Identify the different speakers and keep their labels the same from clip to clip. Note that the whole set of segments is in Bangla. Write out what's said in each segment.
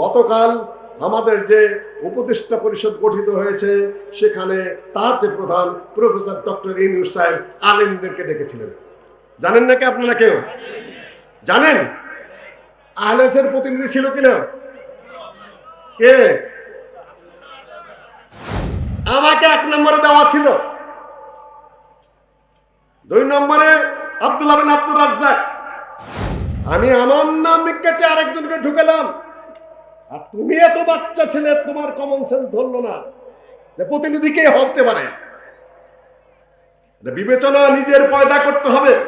Speaker 1: গতকাল আমাদের যে উপদেষ্টা পরিষদ গঠিত হয়েছে, সেখানে তার যে প্রধান প্রফেসর ডক্টর ইনুস সাহেব আলেমদেরকে ডেকেছিলেন। জানেন নাকি আপনারা কেউ? জানেন? আহলেসের প্রতিনিধি ছিল কিনা? কে? আমাকে এক নম্বরে দেওয়া ছিল। দুই নম্বরে আব্দুল্লাহ বিন আব্দুর রাজ্জাক। আমি আমার নাম কেটে আরেকজনকে ঢুকেলাম। আর তুমি এত বাচ্চা ছেলে, তোমার কমন সেন্স ধরলো না। যে প্রতিনিধি কে হতে পারে বিবেচনা নিজের পয়দা করতে হবে।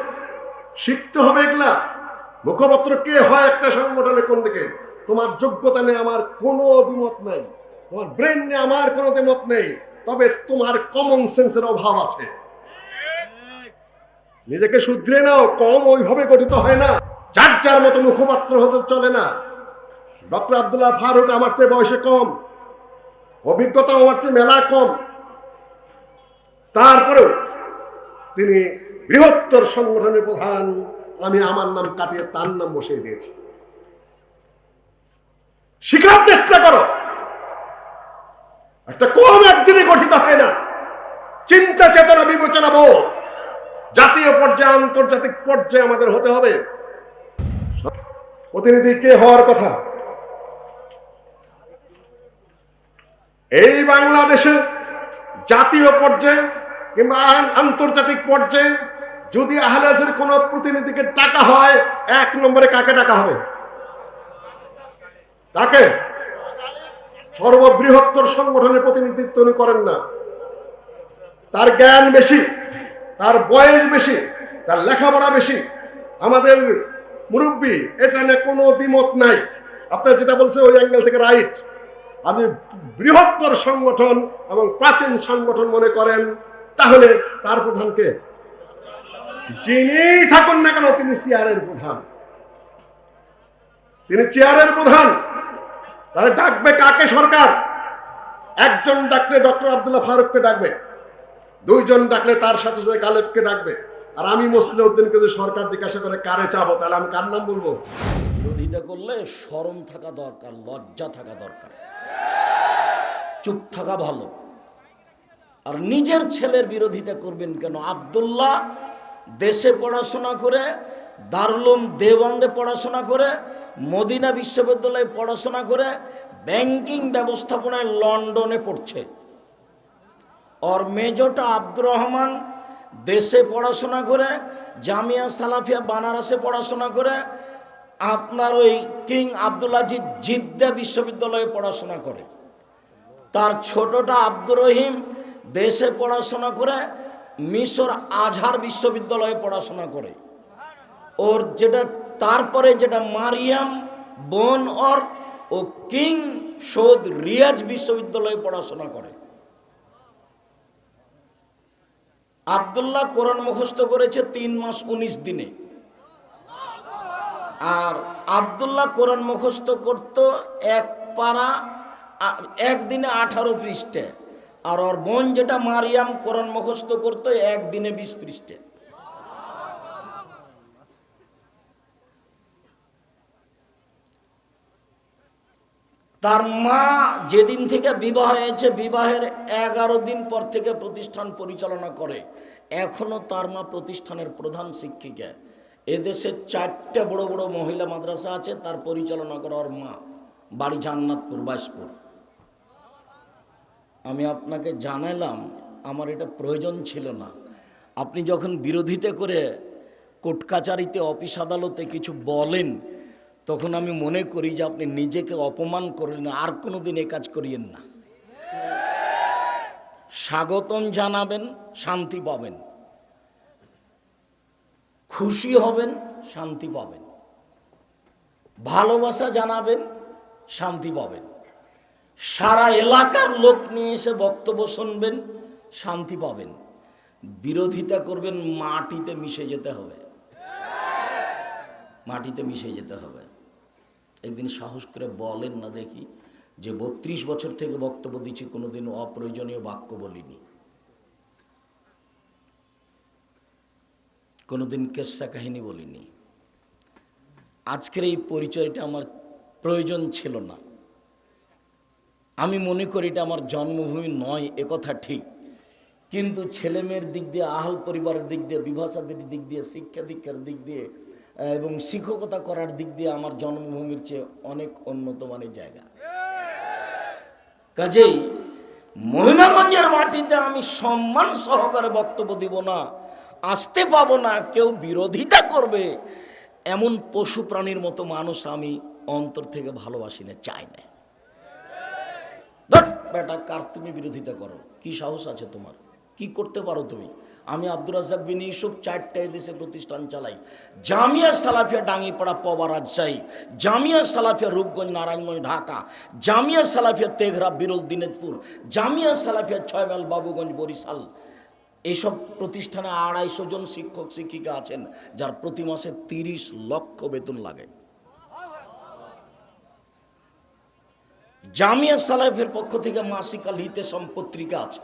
Speaker 1: শিখতে হবে এগুলা। মুখপত্র কে হয় একটা সংগঠনে কোন দিকে? তোমার যোগ্যতা নেই আমার কোনো অভিমত নাই। তোমার ব্রেন নিয়ে আমার কোনো অভিমত নেই। তবে তোমার কমন সেন্সের অভাব আছে। নিজেকে শুধরে নাও। কম ওইভাবে গঠিত হয় না। যার যার মতো মুখপাত্র হতে চলে না। ডক্টর আব্দুল্লাহ ফারুক আমার চেয়ে বয়সে কম অভিজ্ঞতা আমার চেয়ে মেলা কম। তারপরেও তিনি বৃহত্তর সংগঠনের প্রধান, আমি আমার নাম কাটিয়ে তার নাম বসিয়ে দিয়েছি। শিখার চেষ্টা করো। একটা কম একদিনে গঠিত হয় না। চিন্তা চেতনা বিবেচনা বোধ। জাতীয় পর্যায়ে, আন্তর্জাতিক পর্যায়ে আমাদের হতে হবে। প্রতিনিধি কে হওয়ার কথা? এই বাংলাদেশে জাতীয় পর্যায়ে কিংবা আন্তর্জাতিক পর্যায়ে যদি আহলাসের কোন প্রতিনিধিকে টাকা হয়, এক নম্বরে কাকে টাকা হবে? কাকে? সর্ববৃহত্তর সংগঠনের প্রতিনিধিত্ব উনি করেন না। তার জ্ঞান বেশি, তার বয়স বেশি, তার লেখাপড়া বেশি। আমাদের মুরব্বী, এটা নিয়ে কোনো দ্বিমত নাই। আপনার যেটা বলছেন ওই অ্যাঙ্গেল থেকে রাইট আপনি বৃহত্তর সংগঠন এবং প্রাচীন সংগঠন মনে করেন, তাহলে তার প্রধানকে যিনি থাকুন না কেন, তিনি চেয়ারের প্রধান। তিনি চেয়ারের প্রধান। তাহলে ডাকবে কাকে সরকার? একজন ডাকলে ডক্টর আব্দুল্লাহ ফারুককে ডাকবে। দুইজন ডাকলে তার সাথে সাথে গালেবকে ডাকবে। আর আমি মসলিম উদ্দিনকে যদি সরকার জিজ্ঞাসা করে, কারে চাবো? তাহলে আমি কার নাম বলব?
Speaker 2: বিরোধিতা করলে শরম থাকা দরকার, লজ্জা থাকা দরকার। চুপ থাকা ভালো। আর নিজের ছেলের বিরোধিতা করবেন কেন? আব্দুল্লাহ দেশে পড়াশোনা করে, দারুলুম দেওবন্দে পড়াশোনা করে, মদিনা বিশ্ববিদ্যালয়ে পড়াশোনা করে, ব্যাংকিং ব্যবস্থাপনায় লন্ডনে পড়ছে। ওর মেজটা আব্দুর রহমান দেশে পড়াশোনা করে, জামিয়া সালাফিয়া বানারসে পড়াশোনা করে আপনার ওই কিং আব্দুল জিদ্দা বিশ্ববিদ্যালয়ে পড়াশোনা করে। তার ছোটটা আব্দুর রহিম দেশে পড়াশোনা করে মিশর আজহার বিশ্ববিদ্যালয়ে পড়াশোনা করে। ওর যেটা, তারপরে যেটা মারিয়াম বোন ওর, ও কিং সৌদ রিয়াজ বিশ্ববিদ্যালয়ে পড়াশোনা করে। আবদুল্লাহ কোরআন মুখস্থ করেছে তিন মাস উনিশ দিনে। আর আবদুল্লাহ কোরআন মুখস্থ করত এক পারা একদিনে আঠারো পৃষ্ঠে। আর ওর বোন যেটা মারিয়াম কোরআন মুখস্থ করতো, একদিনে বিশ পৃষ্ঠে। তার মা যেদিন থেকে বিবাহ হয়েছে, বিবাহের এগারো দিন পর থেকে প্রতিষ্ঠান পরিচালনা করে। এখনও তার মা প্রতিষ্ঠানের প্রধান শিক্ষিকা। এদেশে চারটে বড় বড় মহিলা মাদ্রাসা আছে, তার পরিচালনা করে ওর মা, বাড়ি জান্নাতপুর, বাইশপুর। আমি আপনাকে জানালাম, আমার এটা প্রয়োজন ছিল না। আপনি যখন বিরোধিতা করে কোর্ট কাচারিতে অফিস আদালতে কিছু বলেন, তখন আমি মনে করি যে আপনি নিজেকে অপমান করলেন, আর কোনো দিন এ কাজ করিয়েন না। স্বাগতম জানাবেন, শান্তি পাবেন। খুশি হবেন, শান্তি পাবেন। ভালোবাসা জানাবেন, শান্তি পাবেন। সারা এলাকার লোক নিয়ে এসে বক্তব্য শুনবেন, শান্তি পাবেন। বিরোধিতা করবেন, মাটিতে মিশে যেতে হবে। মাটিতে মিশে যেতে হবে। একদিন সাহস করে বলেন না দেখি, যে বত্রিশ বছর থেকে বক্তব্য দিচ্ছি, কোনোদিন অপ্রয়োজনীয় বাক্য বলিনি। কোনোদিন কেসা কাহিনী বলিনি। আজকের এই পরিচয়টা আমার প্রয়োজন ছিল না। আমি মনে করি এটা আমার জন্মভূমি নয় একথা ঠিক। কিন্তু ছেলেমেয়ের দিক দিয়ে, আহাল পরিবারের দিক দিয়ে, বিভাষাদের দিক দিয়ে, শিক্ষা দীক্ষার দিক দিয়ে এবং শিক্ষকতা করার দিক দিয়ে আমার জন্মভূমির চেয়ে অনেক উন্নত মানের জায়গা। কাজেই মহিমাগঞ্জের মাটিতে আমি সম্মান সহকারে বক্তব্য দিব না। আসতে পাবো না, কেউ বিরোধিতা করবে। এমন পশু প্রাণীর মতো মানুষ আমি অন্তর থেকে ভালোবাসি না, চাই না। বেটা, কার তুমি বিরোধিতা করো? কি সাহস আছে তোমার? কি করতে পারো তুমি? আমি আব্দুর রাজাক বিন ইউসুফ চারটা দেশে প্রতিষ্ঠান চালাই। জামিয়া সালাফিয়া ডাঙ্গিপাড়া পবা রাজশাহী। জামিয়া সালাফিয়া রূপগঞ্জ, নারায়ণগঞ্জ, ঢাকা। জামিয়া সালাফিয়া তেঘরা, বিরল দিনাজপুর। জামিয়া সালাফিয়া ছয়মাইল বাবুগঞ্জ, বরিশাল। এইসব প্রতিষ্ঠানে আড়াইশো জন শিক্ষক, শিক্ষিকা আছেন, যার প্রতি মাসে তিরিশ লক্ষ বেতন লাগে। জামিয়া সালাফের পক্ষ থেকে মাসিক হিতেসম পত্রিকা আছে।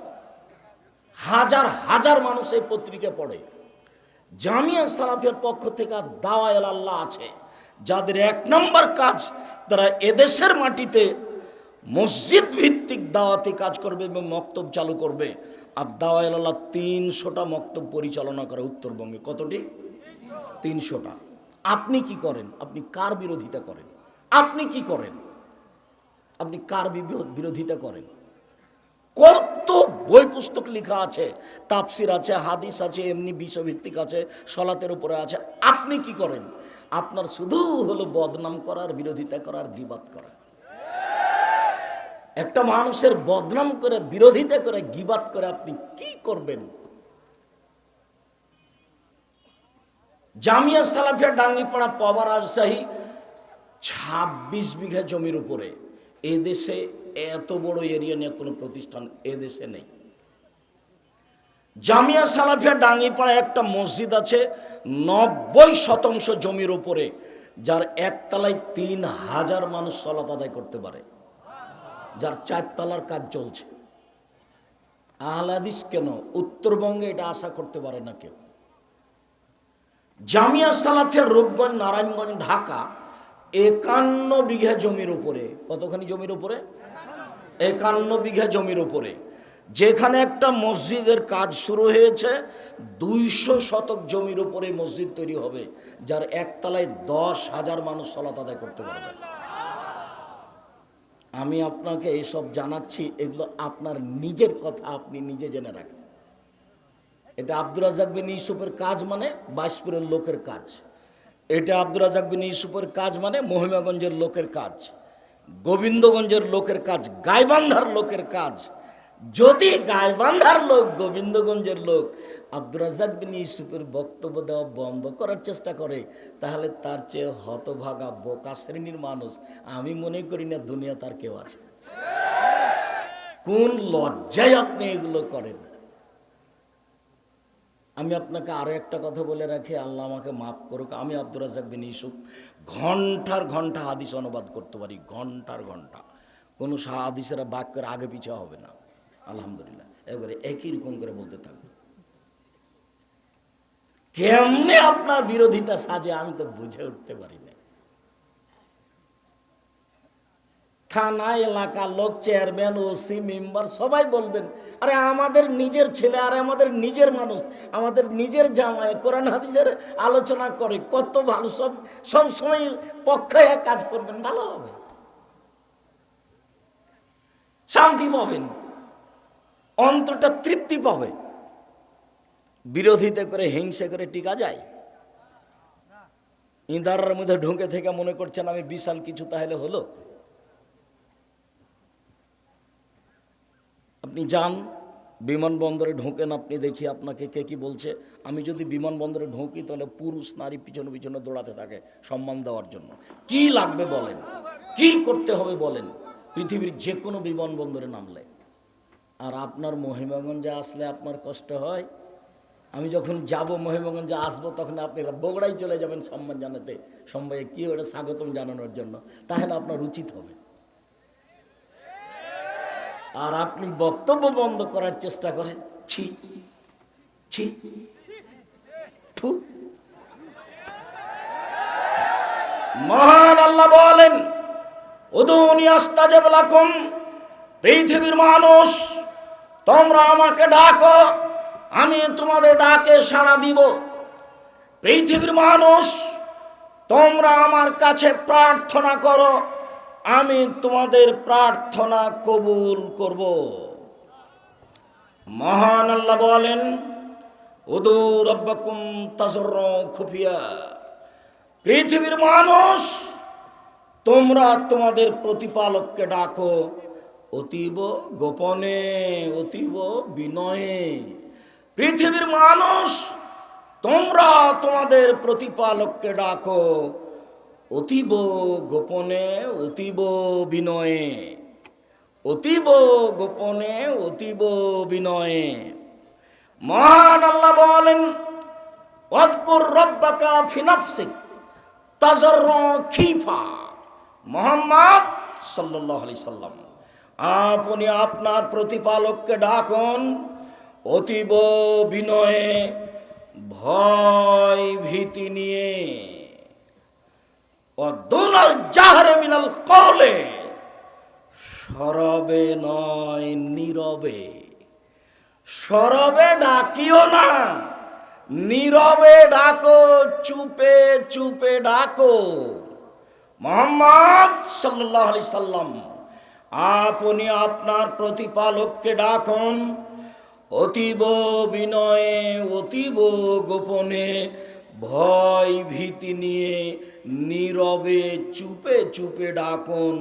Speaker 2: হাজার হাজার মানুষ এই পত্রিকা পড়ে। জামিয়া সালাফের পক্ষ থেকে দাওয়া আল্লাহ আছে, যাদের এক নম্বর কাজ তারা এদেশের মাটিতে মসজিদ ভিত্তিক দাওয়াতি কাজ করবে এবং মক্তব চালু করবে। আর দাওয়াল তিনশোটা মক্তব পরিচালনা করে উত্তরবঙ্গে। কতটি? তিনশোটা। আপনি কি করেন? আপনি কার বিরোধিতা করেন? আপনি কি করেন? আপনি কার বিরোধিতা করেন? কত বই পুস্তক লেখা আছে, তাফসির আছে, হাদিস আছে, এমনি বিষয়ভিত্তিক আছে, সলাতের উপরে আছে। আপনি কি করেন? আপনার শুধু হলো বদনাম করার, বিরোধিতা করার, বিবাদ করা একটা মানুষের বদনাম করে, বিরোধিতা করে গিবাত করে আপনি কি করবেন? জামিয়া সালাফিয়া ডাঙ্গিপাড়া পাওয়া রাজশাহী, ছাব্বিশ বিঘা জমির উপরে। এদেশে এত বড় এরিয়া নিয়ে কোনো প্রতিষ্ঠান এদেশে নেই। জামিয়া সালাফিয়া ডাঙ্গিপাড়া একটা মসজিদ আছে, নব্বই শতাংশ জমির উপরে, যার একতলায় তিন হাজার মানুষ সলাত আদায় করতে পারে। যার চারতলার কাজ চলছে। আহলাদিস কেন? উত্তরবঙ্গে এটা আশা করতে পারে না কেউ। জামিয়া সালাফিয়া রূপগঞ্জ, নারায়ণগঞ্জ, ঢাকা, একান্ন বিঘা জমির উপরে, কতখানি জমির উপরে? একান্ন বিঘা জমির উপরে, যেখানে একটা মসজিদের কাজ শুরু হয়েছে, দুইশো শতক জমির উপরে মসজিদ তৈরি হবে, যার একতলায় দশ হাজার মানুষ সলাত আদায় করতে পারবে। আমি আপনাকে এইসব জানাচ্ছি, এগুলো আপনার নিজের কথা আপনি নিজে জেনে রাখেন। এটা আব্দুর রাজাক বিন ইউসুফের কাজ মানে বাসপুরের লোকের কাজ। এটা আব্দুর রাজাক বিন ইউসুফের কাজ মানে মহিমাগঞ্জের লোকের কাজ। গোবিন্দগঞ্জের লোকের কাজ, গাইবান্ধার লোকের কাজ। যদি গাইবান্ধার লোক, গোবিন্দগঞ্জের লোক আব্দুর রাজাক বিন ইউসুফের বক্তব্য দেওয়া বন্ধ করার চেষ্টা করে, তাহলে তার চেয়ে হতভাগা বোকা শ্রেণির মানুষ আমি মনে করি না দুনিয়া তার কেউ আছে। কোন লজ্জায় আপনি এগুলো করেন? আমি আপনাকে আরও একটা কথা বলে রাখি, আল্লাহ আমাকে মাফ করুক, আমি আব্দুর রাজাক বিন ইসুফ ঘণ্টার ঘণ্টা হাদিস অনুবাদ করতে পারি, ঘণ্টার ঘণ্টা। কোনো সা- হাদিসেরা বাক্যের আগে পিছে হবে না, আলহামদুলিল্লাহ। এবারে একই রকম করে বলতে থাকবে। কেমনে আপনার বিরোধিতা সাজে, আমি তো বুঝে উঠতে পারি না। থানা, এলাকা, লোক, চেয়ারম্যান, ওসি, মেম্বার, সবাই বলবেন, আরে আমাদের নিজের ছেলে, আর আমাদের নিজের মানুষ, আমাদের নিজের জামাই, কোরআন হাদিসের আলোচনা করে, কত ভালো, সব সব সময় পক্ষে কাজ করবেন, ভালো হবে। শান্তি পাবেন। অন্তরটা তৃপ্তি পাবে। বিরোধিতা করে, হিংসে করে টিকা যায়? ইঁদারের মধ্যে ঢুকে থেকে মনে করছেন, আমি বিশাল কিছু তাহলে হলো? আপনি যান, বিমানবন্দরে ঢোকেন, আপনি দেখি আপনাকে কে কি বলছে। আমি যদি বিমানবন্দরে ঢুকি, তাহলে পুরুষ, নারী পিছনে পিছনে দৌড়াতে থাকে সম্মান দেওয়ার জন্য। কি লাগবে বলেন? কি করতে হবে বলেন? পৃথিবীর যে কোনো বিমানবন্দরে নামলে। আর আপনার মহিমাগঞ্জে আসলে আপনার কষ্ট হয়? আমি যখন যাব মহিমাগঞ্জে আসব, তখন আপনি বগড়াই চলে যাবেন সম্মান জানাতে। সম্মানে কি ওটা স্বাগতম জানানোর জন্য। তাহলে আপনার উচিত হবে। আর আপনি বক্তব্য বন্ধ করার চেষ্টা করেন। ছি ছি, থু। মহান আল্লাহ বলেন, উদুনি আস্তাজেব লাকুম, পৃথিবীর মানুষ, তোমরা আমাকে ডাকো। আমি তোমাদের ডাকে সাড়া দিব। পৃথিবীর মানুষ, তোমরা আমার কাছে প্রার্থনা করো, আমি তোমাদের প্রার্থনা কবুল করব। মহান আল্লাহ বলেন খুফিয়া। পৃথিবীর মানুষ, তোমরা তোমাদের প্রতিপালককে ডাকো, অতীব গোপনে, অতীব বিনয়ে। পৃথিবীর মানুষ, তোমরা তোমাদের প্রতিপালককে ডাকো, অতীব গোপনে, অতীব বিনয়ে। অতীব গোপনে, অতীব বিনয়ে। মহান আল্লাহ বলেন অদকুর রব্বাকা ফিনাফসিক তাজর খিফা। মোহাম্মদ সাল্লাহ আলি সাল্লাম, আপনি আপনার প্রতিপালককে ডাকুন অতীব বিনয়ে ভয় ভীতি নিয়ে। অদুনাল জাহারে মিনাল কলে সরবে নয় নীরবে। সরবে ডাকিও না, নীরবে ডাকো, চুপে চুপে ডাকো। মোহাম্মদ সাল্লাহ আলি সাল্লাম, আপনি আপনার প্রতিপালককে ডাকুন অতীব বিনয়ে, অতীব গোপনে, ভয় ভীতি নিয়ে নীরবে চুপে চুপে ডাকুন,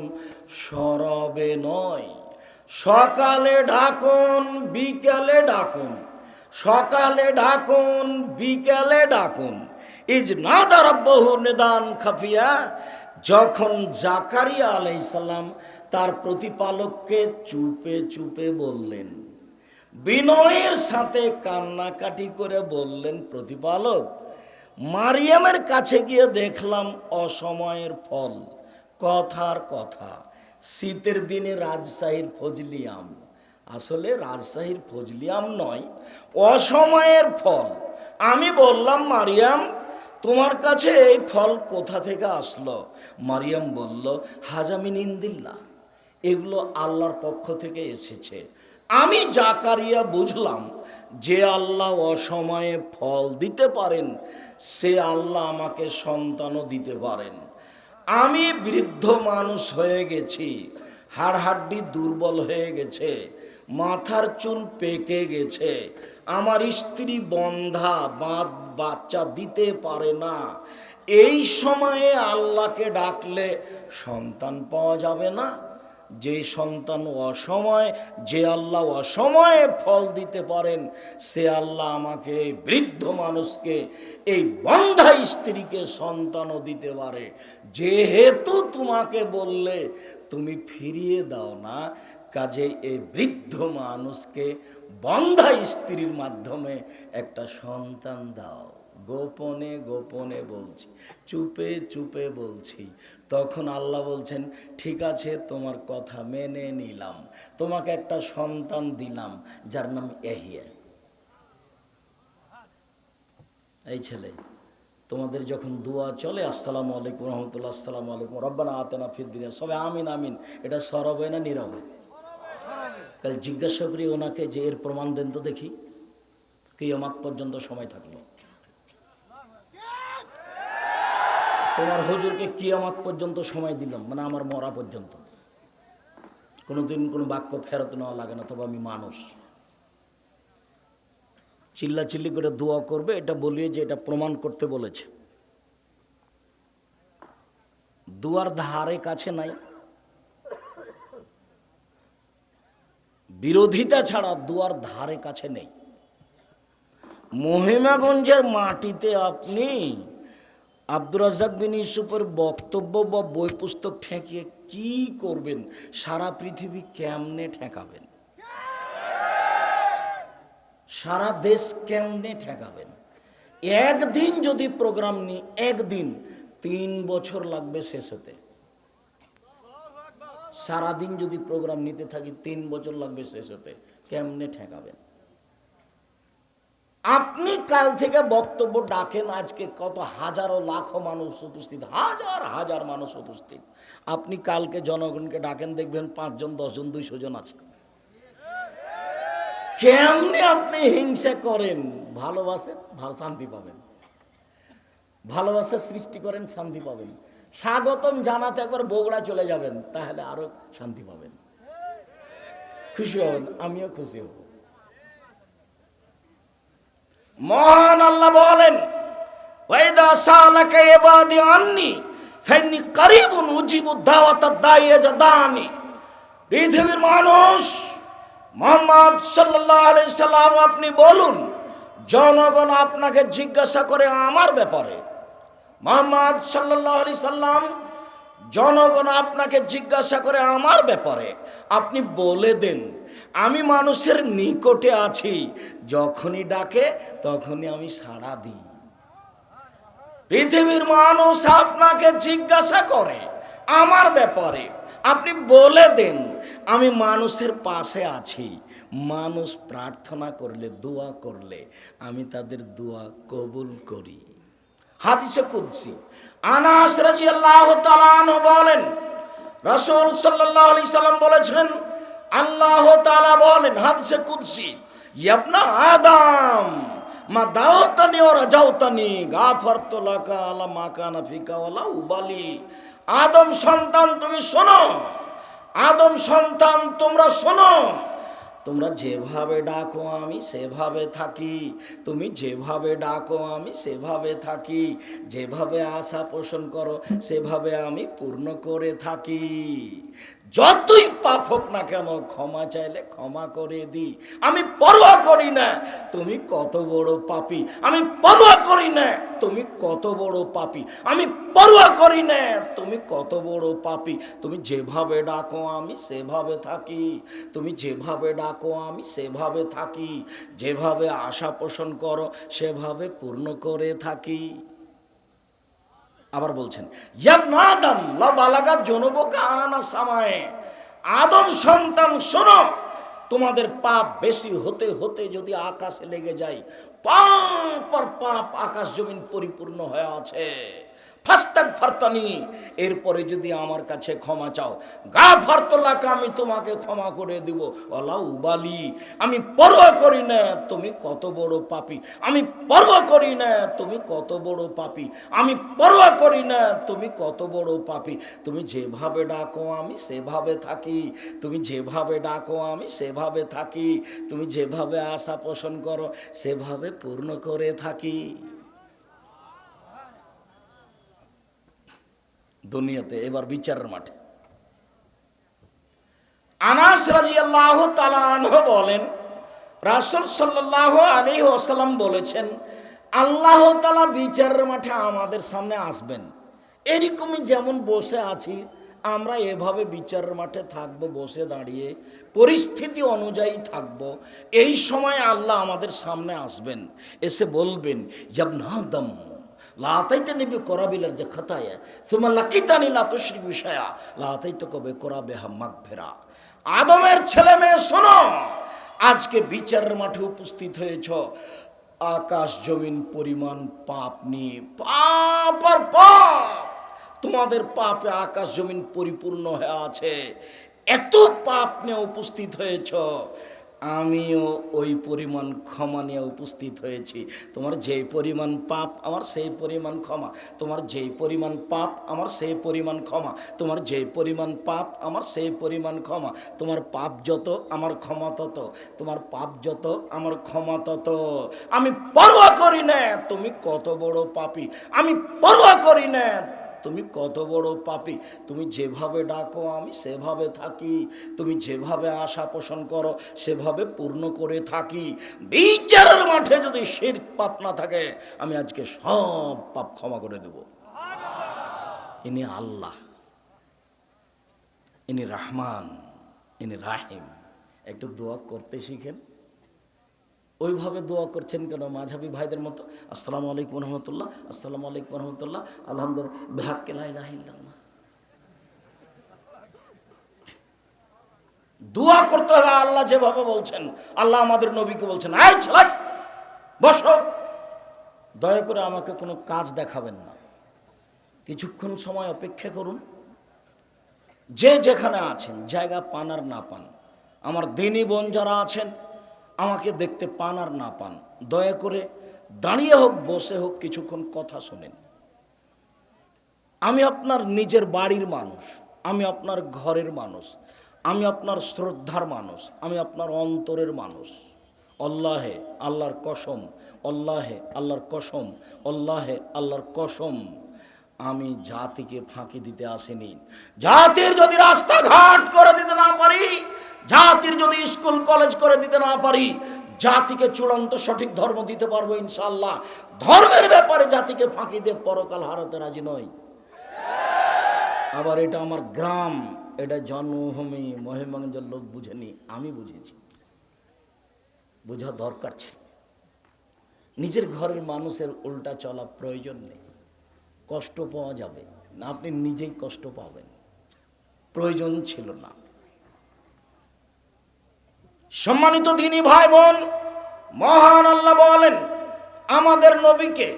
Speaker 2: সরবে নয়। সকালে ডাকুন, বিকালে ডাকুন, সকালে ডাকুন, বিকালে ডাকুন। ইজ না দারাব্বাহু নিদান খাফিয়া, যখন জাকারিয়া আলাইসাল্লাম তার প্রতিপালককে চুপে চুপে বললেন বিনয়ের সাথে কান্নাকাটি করে বললেন প্রতিপালক, মারিয়ামের কাছে গিয়ে দেখলাম অসময়ের ফল। কথার কথা, শীতের দিনে রাজশাহীর ফজলি আম। আসলে রাজশাহীর ফজলি আম নয়, অসময়ের ফল। আমি বললাম, মারিয়াম, তোমার কাছে এই ফল কোথা থেকে আসলো? মারিয়াম বলল, হাজামিন ইন্দিল্লা। এগুলো আল্লাহর পক্ষ থেকে এসেছে। আমি জাকারিয়া বুঝলাম যে আল্লাহ অসময়ে ফল দিতে পারেন, সে আল্লাহ আমাকে সন্তানও দিতে পারেন। আমি বৃদ্ধ মানুষ হয়ে গেছি হাড় হাড্ডি দুর্বল হয়ে গেছে, মাথার চুল পেকে গেছে, আমার স্ত্রী বন্ধা, বাদ বাচ্চা দিতে পারে না। এই সময়ে আল্লাহকে ডাকলে সন্তান পাওয়া যাবে না। যে সন্তান অসময়, যে আল্লাহ অসময়ে ফল দিতে পারেন, সে আল্লাহ আমাকে, বৃদ্ধ মানুষকে, এই বন্ধা স্ত্রীকে সন্তানও দিতে পারে। যেহেতু তোমাকে বললে, তুমি ফিরিয়ে দাও না, কাজে এই বৃদ্ধ মানুষকে বন্ধা স্ত্রীর মাধ্যমে একটা সন্তান দাও। গোপনে গোপনে বলছি, চুপে চুপে বলছি। তখন আল্লাহ বলছেন, ঠিক আছে, তোমার কথা মেনে নিলাম। তোমাকে একটা সন্তান দিলাম, যার নাম এহিয়া। এই ছেলে, তোমাদের যখন দোয়া চলে, আসসালামু আলাইকুম রহমতুল্লাহ, আসসালামু আলাইকুম, রব্বানা আতেনা ফিদ্দিনে সবে আমিন আমিন। এটা সরবে না নীরবে কাল জিজ্ঞাসা করি ওনাকে যে এর প্রমাণ দেন তো দেখি। কিয়মাত পর্যন্ত সময় থাকল। তোমার হুজুরকে কিয়ামাত পর্যন্ত সময় দিলাম মানে আমার মরা পর্যন্ত। কোনোদিন কোনো বাক্য ফেরত নেওয়া লাগে না, তবে আমি মানুষ। চিল্লা চিল্লি করে দোয়া করবে, এটা বলিয়ে যে এটা প্রমাণ করতে বলেছে। দুয়ার ধারে কাছে নাই। বিরোধিতা ছাড়া দুয়ার ধারে কাছে নেই। মহিমাগঞ্জের মাটিতে আপনি আব্দুর রাজ্জাক বিন ইউসুফের বক্তব্য বা বই পুস্তক ঠেকিয়ে কি করবেন? সারা পৃথিবী কেমনে ঠেকাবেন? সারা দেশ কেমনে ঠেকাবেন? একদিন যদি প্রোগ্রাম নিই একদিন, তিন বছর লাগবে শেষ হতে সারাদিন যদি প্রোগ্রাম নিতে থাকি, তিন বছর লাগবে শেষ হতে কেমনে ঠেকাবেন? আপনি কাল থেকে বক্তব্য ডাকেন, আজকে কত হাজারো, লাখো মানুষ উপস্থিত, হাজার হাজার মানুষ উপস্থিত। আপনি কালকে জনগণকে ডাকেন, দেখবেন পাঁচজন, দশজন, দুইশো জন আছে। কেমনে আপনি হিংসা করেন? ভালোবাসেন, ভালো শান্তি পাবেন। ভালোবাসা সৃষ্টি করেন, শান্তি পাবেন। স্বাগতম জানাতে একবার বগুড়া চলে যাবেন, তাহলে আরও শান্তি পাবেন। খুশি হবেন, আমিও খুশি হব। মহান আল্লাহ বলেন, ওয়াইদা সালাকা ইবাদি আন্নি, ফাইন্নি কারিবুন উজিবু দাওয়াতা দাইয়া জাদানি। পৃথিবীর মানুষ, মোহাম্মদ সাল্লাল্লাহু আলাইহি সাল্লাম আপনি বলুন, জনগণ আপনাকে জিজ্ঞাসা করে আমার ব্যাপারে। মোহাম্মদ সাল্লাল্লাহু আলাইহি সাল্লাম, জনগণ আপনাকে জিজ্ঞাসা করে আমার ব্যাপারে। আপনি বলে দেন। আমি মানুষের নিকটে আছি, যখনই ডাকে তখনই আমি সাড়া দিই। পৃথিবীর মানুষ আপনাকে জিজ্ঞাসা করে, আমার ব্যাপারে। আপনি বলে দেন, আমি মানুষের পাশে আছি। মানুষ প্রার্থনা করলে, দোয়া করলে, আমি তাদের দোয়া কবুল করি। হাদিসে কুদ্সি, আনাস রাজি আল্লাহ বলেন, রাসূল সাল্লাল্লাহু আলাইহি সাল্লাম বলেছেন আল্লাহ তালা বলেন, হাদিসে কুদসি, ইয়াবনা আদাম, মা দাওতানি ওয়া রাজাউতানি গাফারতু লাকা আলা মা কানা ফিকা উবালি আদম সন্তান, তুমি শোনো। আদম সন্তান, তোমরা শোনো। তোমরা যেভাবে ডাকো, আমি সেভাবে থাকি। তুমি যেভাবে ডাকো, আমি সেভাবে থাকি। যেভাবে আশা পোষণ করো, সেভাবে আমি পূর্ণ করে থাকি। যতই পাপ হোক না কেন, ক্ষমা চাইলে ক্ষমা করে দিই। আমি পরোয়া করি না, তুমি কত বড় পাপি। আমি পরোয়া করি না, তুমি কত বড় পাপি। আমি পরোয়া করি না, তুমি কত বড় পাপি। তুমি যেভাবে ডাকো, আমি সেভাবে থাকি। তুমি যেভাবে ডাকো, আমি সেভাবে থাকি। যেভাবে আশা পোষণ করো, সেভাবে পূর্ণ করে থাকি। আবার বলছেন আদম বালাগা জনবকা আনানা সামায়ে। আদম সন্তান, শোনো, তোমাদের পাপ বেশি হতে হতে যদি আকাশে লেগে যায়, পাপ আর পাপ আকাশ জমিন পরিপূর্ণ হয়ে আছে। ফাস্তাক ফারতানি এরপরে যদি আমার কাছে ক্ষমা চাও গা ফারতলাকে আমি তোমাকে ক্ষমা করে দিব। অলা উবালি আমি পরোয়া করি না, তুমি কত বড় পাপি। আমি পরোয়া করি না, তুমি কত বড় পাপি। আমি পরোয়া করি না, তুমি কত বড় পাপি। তুমি যেভাবে ডাকো, আমি সেভাবে থাকি। তুমি যেভাবে ডাকো, আমি সেভাবে থাকি। তুমি যেভাবে আশা পোষণ করো, সেভাবে পূর্ণ করে থাকি। দুনিয়াতে, এবার বিচারের মাঠে। আনাস রাজিয়াল্লাহ তালাহ বলেন, রাসুল সাল্লাহ আলী ওসালাম বলেছেন, আল্লাহ তালা বিচারের মাঠে আমাদের সামনে আসবেন। এরকমই যেমন বসে আছি, আমরা এভাবে বিচারের মাঠে থাকব, বসে দাঁড়িয়ে পরিস্থিতি অনুযায়ী থাকব। এই সময় আল্লাহ আমাদের সামনে আসবেন, এসে বলবেন ইয়াবনাদম লাতাইতে নিবি করাবিলার যে খাতায় সুমা লাকিতানি লাতুশ্রী বিষয়া লাতাইতে কবে করাবে হাম্মাক ফেরা আদমের ছেলে মেয়ে, শোনো, আজকে বিচারের মাঠে উপস্থিত হয়েছ। আকাশ জমিন পরিমাণ পাপ নিয়ে, পাপ আর পাপ। তোমাদের পাপে আকাশ জমিন পরিপূর্ণ হয়ে আছে। এত পাপ নিয়ে উপস্থিত হয়েছ। আমিও ওই পরিমাণ ক্ষমা নিয়ে উপস্থিত হয়েছি। তোমার যেই পরিমাণ পাপ আমার সেই পরিমাণ ক্ষমা। তোমার যেই পরিমাণ পাপ আমার সেই পরিমাণ ক্ষমা। তোমার যেই পরিমাণ পাপ আমার সেই পরিমাণ ক্ষমা। তোমার পাপ যত, আমার ক্ষমা তত। তোমার পাপ যত, আমার ক্ষমা তত। আমি পরোয়া করি না, তুমি কত বড় পাপি। আমি পরোয়া করি না তুমি কত বড় পাপি। তুমি যেভাবে ডাকো, আমি সেভাবে থাকি। তুমি যেভাবে আশা পোষণ করো, সেভাবে পূর্ণ করে থাকি। বিচারের মাঠে যদি শির পাপ না থাকে, আমি আজকে সব পাপ ক্ষমা করে দেব। ইনি আল্লাহ, ইনি রহমান, ইনি রাহিম। একটু দোয়া করতে শিখেন। ওইভাবে দোয়া করছেন কেন? মাঝাবি ভাইদের মতো। আসসালামু আলাইকুম রহমতুল্লাহ, আসসালামু আলাইকুম রহমতুল্লাহ, আলহামদুলিল্লাহ। লাইলাহিল্লাহ দোয়া করতে হবে আল্লাহ যেভাবে বলছেন, আল্লাহ আমাদের নবীকে বলছেন। আয় ছেলে, বসো। দয়া করে আমাকে কোনো কাজ দেখাবেন না। কিছুক্ষণ সময় অপেক্ষা করুন। যে যেখানে আছেন, জায়গা পান আর না পান। আমার দিনী বোন যারা আছেন আমাকে দেখতে পান আর না পান, দয়া করে দাঁড়িয়ে হোক, বসে হোক, কিছুক্ষণ কথা শোনেন। আমি আপনার নিজের বাড়ির মানুষ, আমি আপনার ঘরের মানুষ, আমি আপনার শ্রদ্ধার মানুষ, আমি আপনার অন্তরের মানুষ। অল্লাহে আল্লাহর কসম অল্লাহে আল্লাহর কসম অল্লাহে আল্লাহর কসম। আমি জাতিকে ফাঁকি দিতে আসিনি। জাতির যদি রাস্তাঘাট করে দিতে না পারি জাতির যদি স্কুল, কলেজ করে দিতে না পারি, জাতিকে চূড়ান্ত সঠিক ধর্ম দিতে পারব ইনশাল্লাহ ধর্মের ব্যাপারে জাতিকে ফাঁকি দিয়ে পরকাল হারাতে রাজি নয় আবার এটা আমার গ্রাম, এটা জন্মভূমি মহিমাগঞ্জের লোক বুঝেনি, আমি বুঝেছি। বোঝা দরকার ছিল। নিজের ঘরের মানুষের উল্টা চলা প্রয়োজন নেই। কষ্ট পাওয়া যাবে না, আপনি নিজেই কষ্ট পাবেন। প্রয়োজন ছিল না। সম্মানিত দিনী ভাই বোন, মহান আল্লাহ বলেন, আমাদের নবীকে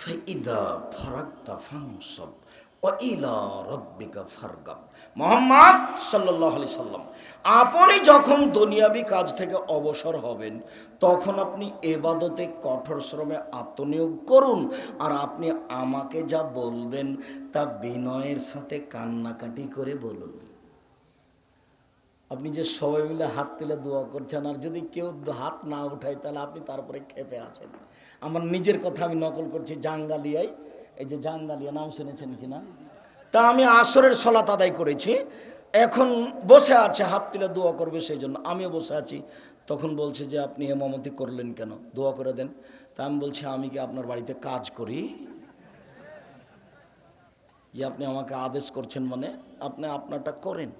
Speaker 2: ফাইদা ফারাক্তা ফাংসব ইলা রব্বিকা ফারগাব। মোহাম্মদ সাল্লাল্লাহু আলাইহি সাল্লাম, আপনি যখন দুনিয়াবি কাজ থেকে অবসর হবেন, তখন আপনি এবাদতে কঠোর শ্রমে আত্মনিয়োগ করুন আর আপনি আমাকে যা বলবেন তা বিনয়ের সাথে কান্নাকাটি করে বলুন। আপনি যে সবাই মিলে হাত তুলে দোয়া করছেন, আর যদি কেউ হাত না উঠায়, তাহলে আপনি তারপরে খেপে আছেন। আমার নিজের কথা আমি নকল করছি, জাঙ্গালিয়ায়। এই যে জাঙ্গালিয়া, নাম শুনেছেন কিনা তা আমি আসরের সলাত আদায় করেছি। এখন বসে আছে, হাত তুলে দোয়া করবে সেই জন্য। আমিও বসে আছি। তখন বলছে যে, আপনি এমামতি করলেন কেন? দোয়া করে দেন। তা আমি বলছি, আমি কি আপনার বাড়িতে কাজ করি? যে, আপনি আমাকে আদেশ করছেন মানে আপনি আপনারটা করেন।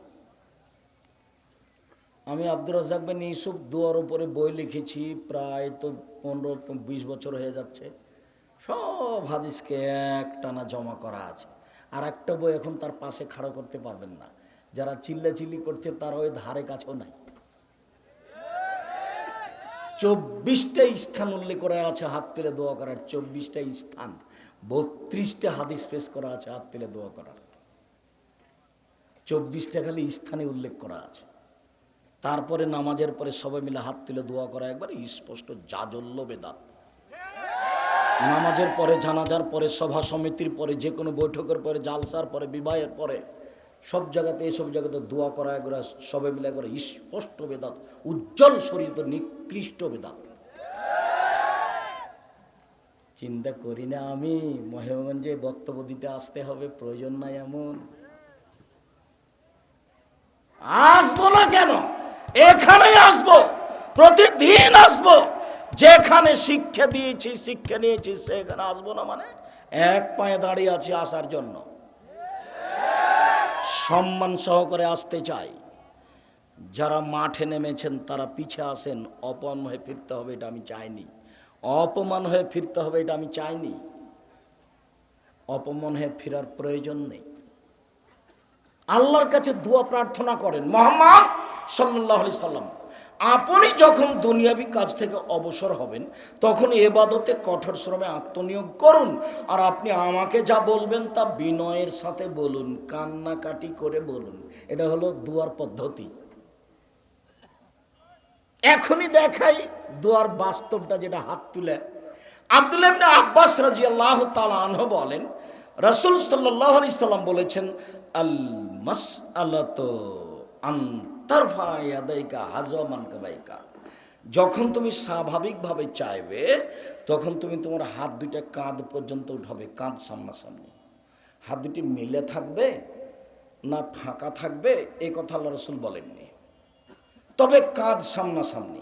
Speaker 2: আমি আব্দুর রাজাক বিন ইউসুফ দুয়ার উপরে বই লিখেছি, প্রায় তো পনেরো, বিশ বছর হয়ে যাচ্ছে। সব হাদিসকে এক টানা জমা করা আছে। আর একটা বই এখন তার পাশে খাড়া করতে পারবেন না। যারা চিল্লাচিল্লি করছে, তার ওই ধারে কাছেও নাই। চব্বিশটা স্থান উল্লেখ করা আছে, হাত তুলে দোয়া করার চব্বিশটা স্থান। বত্রিশটা হাদিস পেশ করা আছে, হাত তুলে দোয়া করার। চব্বিশটা খালি স্থানে উল্লেখ করা আছে। তারপরে নামাজের পরে সবাই মিলে হাত তুলে দোয়া করা একবার স্পষ্ট জাজল্য বেদাত। নামাজের পরে, জানাজার পরে, সভা সমিতির পরে, যে কোনো বৈঠকের পরে, জালসার পরে, বিবাহের পরে, সব জায়গাতে এসব জায়গাতে দোয়া করা একবার, সবাই মিলে একবার স্পষ্ট বেদাত, উজ্জ্বল শরীর তো নিকৃষ্ট বেদাত। চিন্তা করি না আমি মহিমগঞ্জে বক্তব্য দিতে আসতে হবে, প্রয়োজন নাই এমন। আসব না কেন? এখানেই আসব, প্রতিদিন আসব। যেখানে শিক্ষা দিয়েছি, শিক্ষা নিয়েছি, সেখানে আসব না মানে এক পায়ে দাঁড়িয়ে আছি আসার জন্য। সম্মান সহকারে আসতে চাই। যারা মাঠে নেমেছেন, তারা পিছে আসেন। অপমান হয়ে ফিরতে হবে এটা আমি চাইনি। অপমান হয়ে ফিরতে হবে এটা আমি চাইনি। অপমান হয়ে ফেরার প্রয়োজন নেই। আল্লাহর কাছে দোয়া প্রার্থনা করেন, মোহাম্মদ সাল্লাহ আলি সাল্লাম। আপনি যখন দুনিয়াবি কাজ থেকে অবসর হবেন, তখন এবাদতে কঠোর শ্রমে আত্মনিয়োগ করুন। আর আপনি আমাকে যা বলবেন তা বিনয়ের সাথে বলুন, কান্নাকাটি করে বলুন। এটা হলো দুয়ার পদ্ধতি। এখনই দেখাই দুয়ার বাস্তবটা যেটা হাত তুলে। আব্দুল ইবনে আব্বাস তাআলা আনহু বলেন, রাসূল সাল্লাল্লাহু আলাইহি সাল্লাম বলেছেন আল মাসআলাতু আন যখন তুমি স্বাভাবিকভাবে চাইবে, তখন তুমি তোমার হাত দুইটা কাঁধ পর্যন্ত উঠাবে, কাঁধ সামনাসামনি। হাত দুটি মিলে থাকবে না ফাঁকা থাকবে এই কথা আল্লাহ রসুল বলেননি। তবে কাঁধ সামনাসামনি।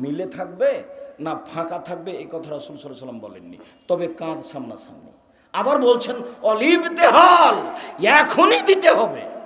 Speaker 2: মিলে থাকবে না ফাঁকা থাকবে এই কথা রাসুল সাল্লাম বলেননি। তবে কাঁধ সামনাসামনি। আবার বলছেন অলিভ দেহাল এখনই দিতে হবে।